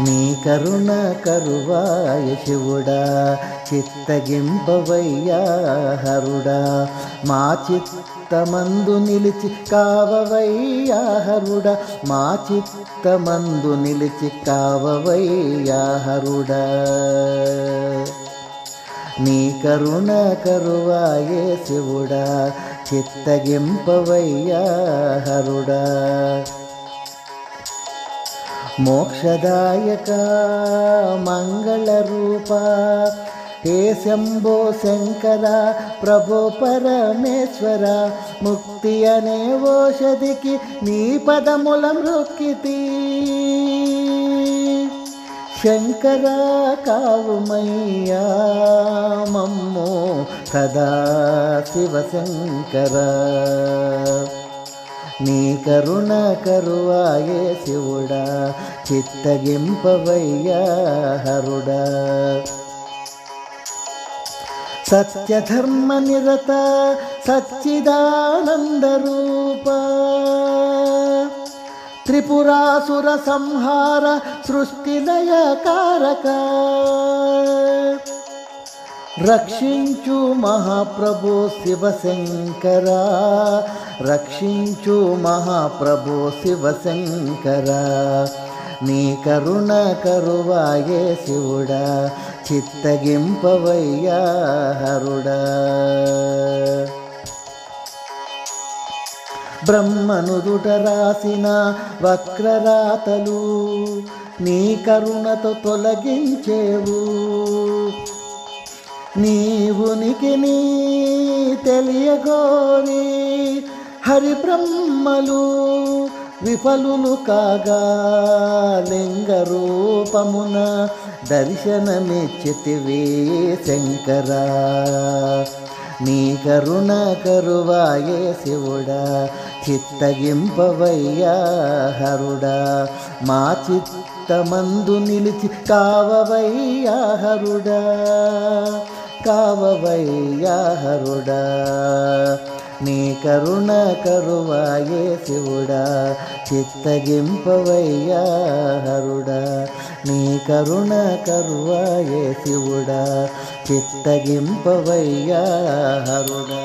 నీ కరుణ కరువాయ శివుడా చిత్తగింపవయ్యా హరుడా. మా చిత్తమందు నిలిచి కావవయ్యా హరుడా. మా చిత్తమందు నిలిచి కావవయ్యా హరుడా. నీ కరుణ కరువాయే శివుడా చిత్తగింపవయ్యా హరుడా. మోక్షదాయక మంగళరూప హే శంభో శంకర ప్రభో పరమేశ్వర ముక్తి అనే ఓషధికి నీ పదముల మృక్కితి శంకర కావుమయ్యా మమ్మో సదా శివ శంకర నీ కరుణ కరువాయే శివుడా చిత్తగింపవయ్యా హరుడా. సత్యధర్మ నిరత సచ్చిదానంద రూప. త్రిపురాసుర సంహార సృష్టిలయ కారక రక్షించు మహాప్రభు శివశంకర. రక్షించు మహాప్రభు శివశంకర. నీ కరుణ కరువాయే శివుడా. చిత్తగింపవయ్యా హరుడా. బ్రహ్మనుదుట రాసిన వక్రరాతలు నీ కరుణతో తొలగించేవు. నీవునికి నీ తెలియగోరి హరి బ్రహ్మలు విఫలులు కాగా లింగ రూపమున దర్శనమిచ్చితివి శంకరా. నీ కరుణ కరువాయే శివుడా చిత్తగింపవయ్యా హరుడా. మా చిత్తమందు నిలిచి కావవయ్యా హరుడా. కావవయ్యా హరుడా. నీ కరుణ కరువాయే శివుడా. చిత్తగింపవయ్యా హరుడా. నీ కరుణ కరువాయే శివుడా. చిత్తగింపవయ్యా హరుడా.